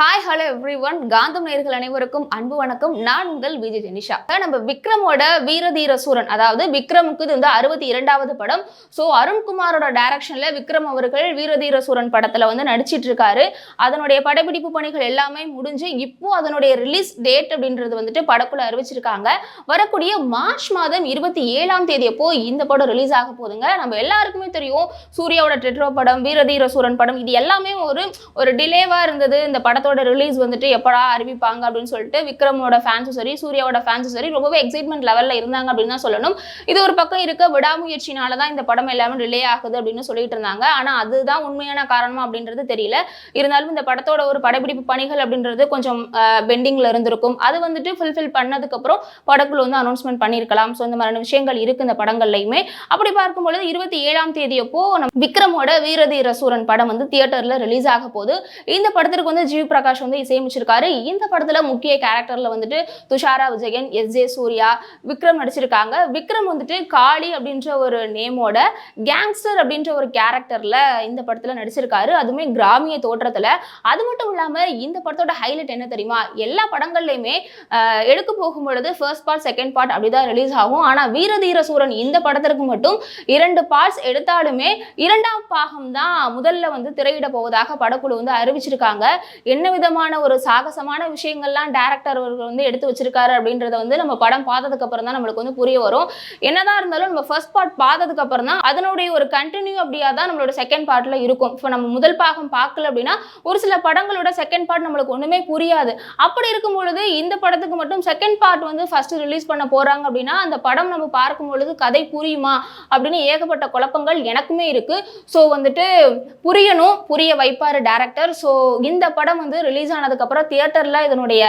Hi hello every one காந்தம் நேர்கள் அனைவருக்கும் அன்பு வணக்கம். நான் உங்கள் விஜய் ஜெனிஷா. நம்ம விக்ரமோட வீரதீர சூரன் அதாவது விக்ரமுக்கு இது வந்து அறுபத்தி இரண்டாவது படம். ஸோ அருண்குமாரோட டைரக்ஷன்ல விக்ரம் அவர்கள் வீரதீர சூரன் படத்துல வந்து நடிச்சிட்டு இருக்காரு. அதனுடைய படப்பிடிப்பு பணிகள் எல்லாமே முடிஞ்சு இப்போ அதனுடைய ரிலீஸ் டேட் அப்படின்றது வந்துட்டு படக்குள்ள அறிவிச்சிருக்காங்க. வரக்கூடிய மார்ச் மாதம் இருபத்தி ஏழாம் தேதி அப்போ இந்த படம் ரிலீஸ் ஆக போதுங்க நம்ம எல்லாருக்குமே தெரியும் சூர்யாவோட டெட்ரோ படம் வீரதீர சூரன் படம் இது எல்லாமே ஒரு ஒரு டிலேவா இருந்தது. இந்த படத்தோட ரிலீஸ் வந்துட்டு எப்படா அறிவிப்பாங்க அப்படின்னு சொல்லிட்டு விக்ரமோட ஃபேன்ஸும் சரி சூர்யாவோட ஃபேன்ஸும் சரி ரொம்பவே எக்ஸைட்மெண்ட் லெவலில் இருந்தாங்க அப்படின்னு தான் சொல்லணும். இது ஒரு பக்கம் இருக்க விடாமுயற்சினால தான் இந்த படம் எல்லாமே ரிலே ஆகுது அப்படின்னு சொல்லிட்டு இருந்தாங்க. ஆனா அதுதான் உண்மையான காரணமா அப்படின்றது தெரியல. இருந்தாலும் இந்த படத்தோட ஒரு படப்பிடிப்பு பணிகள் அப்படின்றது கொஞ்சம் பெண்டிங்ல இருந்திருக்கும். அது வந்துட்டு ஃபுல்ஃபில் பண்ணதுக்கு அப்புறம் படக்குழு வந்து அனௌன்ஸ்மெண்ட் பண்ணியிருக்கலாம். ஸோ இந்த மாதிரியான விஷயங்கள் இருக்கு இந்த படங்கள்லையுமே. அப்படி பார்க்கும்பொழுது இருபத்தி ஏழாம் தேதி அப்போ நம்ம விக்ரமோட வீரதீர சூரன் படம் வந்து தியேட்டர்ல ரிலீஸ் ஆக போகுது. இந்த படத்திற்கு வந்து ஜி பிரகாஷ் வந்து இசையமைச்சிருக்காரு. இந்த படத்துல முக்கிய கேரக்டர்ல வந்துட்டு துஷாரா விஜயன் எஸ் ஜே சூர்யா விக்ரம் நடிச்சிருக்காங்க. விக்ரம் வந்துட்டு காளி அப்படின்ற ஒரு நேமோட கேங்ஸ்டர் அப்படின்ற ஒரு கேரக்டர்ல இந்த படத்துல நடிச்சிருக்காரு. அதுவுமே கிராமிய தோற்றத்துல. அது மட்டும் இல்லாம இந்த படத்தோட ஹைலைட் என்ன தெரியுமா? எல்லா படங்கள்லையுமே எடுக்க போகும் பொழுது ஃபர்ஸ்ட் பார்ட் செகண்ட் பார்ட் அப்படிதான் ரிலீஸ் ஆகும். ஆனா வீரதீர சூரன் இந்த படத்திற்கு மட்டும் இரண்டு பார்ட்ஸ் எடுத்தாலுமே இரண்டாம் பாகம் தான் முதல்ல வந்து திரையிட போவதாக படக்குழு வந்து அறிவிச்சிருக்காங்க. என்ன என்ன விதமான ஒரு சாகசமான விஷயங்கள்லாம் டேரக்டர் அவர்கள் வந்து எடுத்து வச்சிருக்காரு அப்படின்றத வந்து நம்ம படம் பார்த்ததுக்கு அப்புறம் தான் நம்மளுக்கு வந்து புரிய வரும். என்னதான் இருந்தாலும் நம்ம ஃபர்ஸ்ட் பார்ட் பார்த்ததுக்கு அப்புறம் தான் அதனுடைய ஒரு கண்டினியூ அப்படியா தான் நம்மளோட செகண்ட் பார்ட்ல இருக்கும். இப்போ நம்ம முதல் பாகம் பார்க்கல அப்படின்னா ஒரு சில படங்களோட செகண்ட் பார்ட் நம்மளுக்கு ஒண்ணுமே புரியாது. அப்படி இருக்கும் பொழுது இந்த படத்துக்கு மட்டும் செகண்ட் பார்ட் வந்து ஃபர்ஸ்ட் ரிலீஸ் பண்ண போறாங்க அப்படின்னா அந்த படம் நம்ம பார்க்கும் பொழுது கதை புரியுமா அப்படின்னு ஏகப்பட்ட குழப்பங்கள் எனக்குமே இருக்கு. ஸோ வந்துட்டு புரியணும் புரிய வைப்பாரு டேரக்டர் ஸோ இந்த படம் வந்து ரிலீஸ் ஆனதுக்கு அப்புறம் தியேட்டர்ல இதனுடைய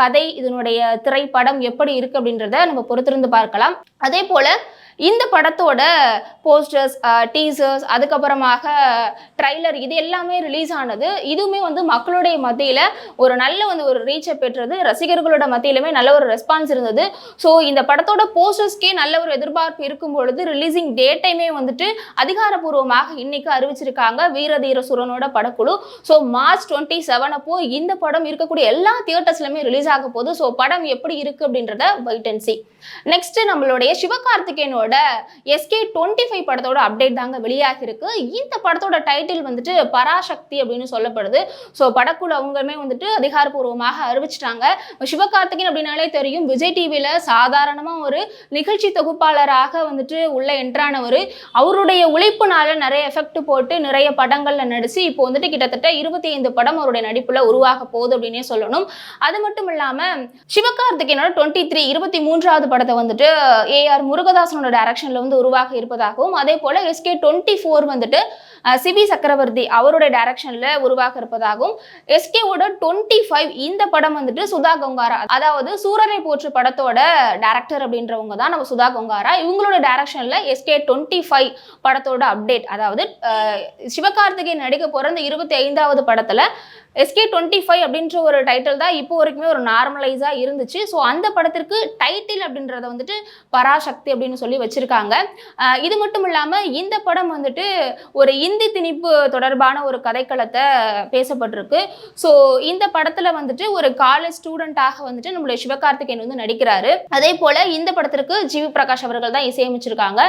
கதை இதனுடைய திரைப்படம் எப்படி இருக்கு அப்படின்றத நம்ம பொறுத்திருந்து பார்க்கலாம். அதே போல இந்த படத்தோட போஸ்டர்ஸ் டீசர்ஸ் அதுக்கப்புறமாக ட்ரைலர் இது எல்லாமே ரிலீஸ் ஆனது. இதுவுமே வந்து மக்களுடைய மத்தியில் ஒரு நல்ல வந்து ஒரு ரீச்சை பெற்றது. ரசிகர்களோட மத்தியிலுமே நல்ல ஒரு ரெஸ்பான்ஸ் இருந்தது. ஸோ இந்த படத்தோட போஸ்டர்ஸ்க்கே நல்ல ஒரு எதிர்பார்ப்பு இருக்கும் பொழுது ரிலீசிங் டேட்டையுமே வந்துட்டு அதிகாரப்பூர்வமாக இன்னைக்கு அறிவிச்சிருக்காங்க வீரதீர சுரனோட படக்குழு. ஸோ மார்ச் டுவெண்ட்டி செவன் அப்போ இந்த படம் இருக்கக்கூடிய எல்லா தியேட்டர்ஸ்லையுமே ரிலீஸ் ஆக போகுது. ஸோ படம் எப்படி இருக்கு அப்படின்றத வெயிட் அண்ட் சி நெக்ஸ்ட் நம்மளுடைய சிவகார்த்திகேயனோட எஸ்கே டுவெண்ட்டி ஃபைவ் படத்தோட அப்டேட் தாங்க வெளியாகிருக்கு இந்த படத்தோட டைட்டில் வந்துட்டு பராசக்தி அப்படின்னு சொல்லப்படுது. ஸோ படக்குழு அவங்களுமே வந்துட்டு அதிகாரப்பூர்வமாக அறிவிச்சிட்டாங்க. சிவகார்த்திகேயன் அப்படின்னாலே தெரியும். விஜய் டிவியில் சாதாரணமாக ஒரு நிகழ்ச்சி தொகுப்பாளராக வந்துட்டு உள்ள என்ட்ரானவர் அவருடைய உழைப்புனால நிறைய எஃபெக்ட் போட்டு நிறைய படங்களில் நடிச்சு இப்போ வந்துட்டு கிட்டத்தட்ட இருபத்தி ஐந்து படம் அவருடைய நடிப்பில் உருவாக போகுது அப்படின்னே சொல்லணும். அது மட்டும் இல்லாமல் சிவகார்த்திகேயனோட டுவெண்ட்டி த்ரீ இருபத்தி மூன்றாவது படத்தை வந்துட்டு ஏஆர் முருகதாசனோட டைரக்ஷனில் வந்து உருவாக இருப்பதாகவும் அதே போல் எஸ்கே டுவெண்ட்டி ஃபோர் வந்துட்டு சிபி சக்கரவர்த்தி அவருடைய டைரக்ஷனில் உருவாக இருப்பதாகவும் எஸ்கேவோட டுவெண்ட்டி ஃபைவ் இந்த படம் வந்துட்டு சுதா கொங்காரா அதாவது சூரரை போற்று படத்தோட டேரக்டர் அப்படின்றவங்க தான் நம்ம சுதா கொங்காரா. இவங்களோட டைரக்ஷனில் எஸ்கே டுவெண்ட்டி ஃபைவ் படத்தோட அப்டேட் அதாவது சிவகார்த்திகேயன் நடிக்க போகிற இந்த இருபத்தி ஐந்தாவது படத்தில் எஸ்கே டுவெண்ட்டி ஃபைவ் அப்படின்ற ஒரு டைட்டில் தான் இப்போ வரைக்குமே ஒரு நார்மலைஸாக இருந்துச்சு. ஸோ அந்த படத்திற்கு டைட்டில் அப்படின்றத வந்துட்டு பராசக்தி அப்படின்னு சொல்லி வச்சுருக்காங்க. இது மட்டும் இல்லாமல் இந்த படம் வந்துட்டு ஒரு இந்தி திணிப்பு தொடர்பான ஒரு கதைக்களத்தை பேசப்பட்டிருக்கு. ஸோ இந்த படத்தில் வந்துட்டு ஒரு காலேஜ் ஸ்டூடெண்ட்டாக வந்துட்டு நம்மளுடைய சிவகார்த்திகேயன் வந்து நடிக்கிறாரு. அதே போல் இந்த படத்திற்கு ஜிவி பிரகாஷ் அவர்கள் தான் இசையமைச்சிருக்காங்க.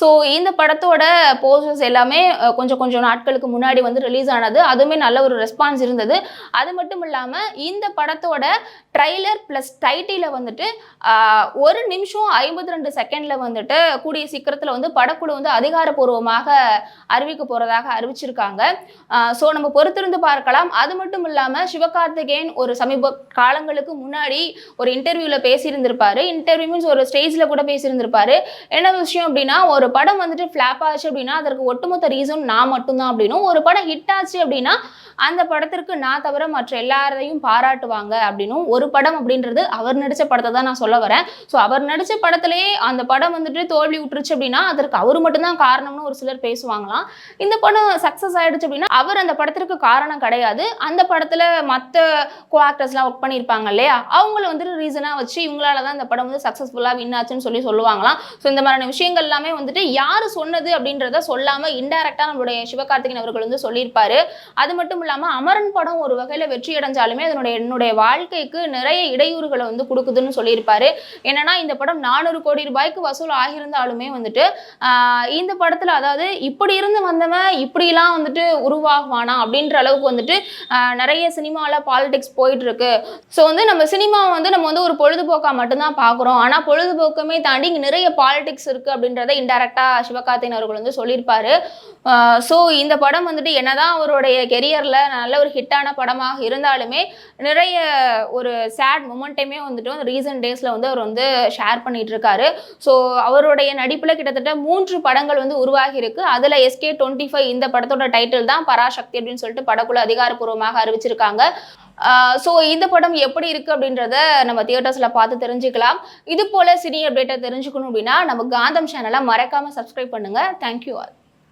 ஸோ இந்த படத்தோட போஸ்டர்ஸ் எல்லாமே கொஞ்சம் கொஞ்சம் நாட்களுக்கு முன்னாடி வந்து ரிலீஸ் ஆனது. அதுவுமே நல்ல ஒரு ரெஸ்பான்ஸ் இருந்தது. அது மட்டும் இல்லாமல் இந்த படத்தோட ட்ரைலர் ப்ளஸ் டைட்டில வந்துட்டு ஒரு நிமிஷம் ஐம்பத்தி ரெண்டு செகண்டில் வந்துட்டு கூடிய சீக்கிரத்தில் வந்து படக்குழு வந்து அதிகாரப்பூர்வமாக அறிவிக்க போகிறதாக அறிவிச்சிருக்காங்க. ஸோ நம்ம பொறுத்திருந்து பார்க்கலாம். அது மட்டும் இல்லாமல் சிவகார்த்திகேயன் ஒரு சமீப காலங்களுக்கு முன்னாடி ஒரு இன்டர்வியூவில் பேசியிருந்திருப்பாரு. இன்டர்வியூ மீன்ஸ் ஒரு ஸ்டேஜில் கூட பேசியிருந்திருப்பாரு. என்ன விஷயம் அப்படின்னா ஒரு படம் வந்துட்டு ஃப்ளாப் ஆச்சு அப்படின்னா அதற்கு ஒட்டுமொத்த ரீசன் நான் மட்டும்தான் அப்படின்னும். ஒரு படம் ஹிட் ஆச்சு அப்படின்னா அந்த படத்திற்கு நான் தவிர மற்ற எல்லாரையும் பாராட்டுவாங்க அப்படின்னும் ஒரு படம் அப்படின்றது அவர் நடித்த படத்தை தான் நான் சொல்ல வரேன். ஸோ அவர் நடித்த படத்திலேயே அந்த படம் வந்துட்டு தோல்வி விட்டுருச்சு அப்படின்னா அதற்கு அவர் மட்டும்தான் காரணம்னு ஒரு சிலர் பேசுவாங்களாம். இந்த படம் சக்ஸஸ் ஆயிடுச்சு அப்படின்னா அவர் அந்த படத்திற்கு காரணம் கிடையாது. அந்த படத்தில் மற்ற கோ ஆக்டர்ஸ்லாம் ஒர்க் பண்ணியிருப்பாங்க இல்லையா? அவங்கள வந்துட்டு ரீசனாக வச்சு இவங்களால தான் இந்த படம் வந்து சக்ஸஸ்ஃபுல்லாக வின் ஆச்சுன்னு சொல்லி சொல்லுவாங்களாம். ஸோ இந்த மாதிரியான விஷயங்கள் எல்லாமே வந்துட்டு யார் சொன்னது அப்படின்றத சொல்லாமல் இன்டைரக்டாக நம்மளுடைய சிவகார்த்திகேயன் அவர்கள் வந்து சொல்லியிருப்பாரு. அது மட்டும் இல்லாமல் அமரன் படம் ஒரு வகையில் வெற்றி அடைஞ்சாலுமே அதனுடைய என்னுடைய வாழ்க்கைக்கு நிறைய இடையூறுகளை வந்து கொடுக்குதுன்னு சொல்லியிருப்பாரு. என்னன்னா இந்த படம் நானூறு கோடி ரூபாய்க்கு வசூல் ஆகியிருந்தாலுமே வந்துட்டு இந்த படத்தில் அதாவது இப்படி இருந்து வந்தவன் இப்படிலாம் வந்துட்டு உருவாகுவானா அப்படின்ற அளவுக்கு வந்துட்டு நிறைய சினிமாவில் பாலிடிக்ஸ் போயிட்டு இருக்கு ஸோ வந்து நம்ம சினிமாவை வந்து நம்ம வந்து ஒரு பொழுதுபோக்காக மட்டும்தான் பார்க்குறோம் ஆனால் பொழுதுபோக்குமே தாண்டி இங்கே நிறைய பாலிடிக்ஸ் இருக்கு அப்படின்றத இன்டெரக்டாக சிவகார்த்தின் அவர்கள் வந்து சொல்லியிருப்பாரு. ஸோ இந்த படம் வந்துட்டு என்னதான் அவருடைய கெரியரில் நல்ல ஒரு ஹிட்டான படமாக இருந்தாலுமே நிறைய ஒரு சேட் மூமெண்ட்டையுமே வந்துட்டு ரீசன்ட் டேஸில் வந்து அவர் வந்து ஷேர் பண்ணிட்டு இருக்காரு ஸோ அவருடைய நடிப்பில் கிட்டத்தட்ட மூன்று படங்கள் வந்து உருவாகி இருக்கு. அதில் எஸ்கே டுவெண்ட்டி ஃபைவ் இந்த படத்தோட டைட்டில் தான் பராசக்தி அப்படின்னு சொல்லிட்டு படக்குழு அதிகாரப்பூர்வமாக அறிவிச்சிருக்காங்க. ஸோ இந்த படம் எப்படி இருக்கு அப்படின்றத நம்ம தியேட்டர்ஸில் பார்த்து தெரிஞ்சுக்கலாம். இது போல சினி அப்டேட்டை தெரிஞ்சுக்கணும் அப்படின்னா நம்ம காந்தம் சேனலை மறக்காம சப்ஸ்கிரைப் பண்ணுங்க. Thank you all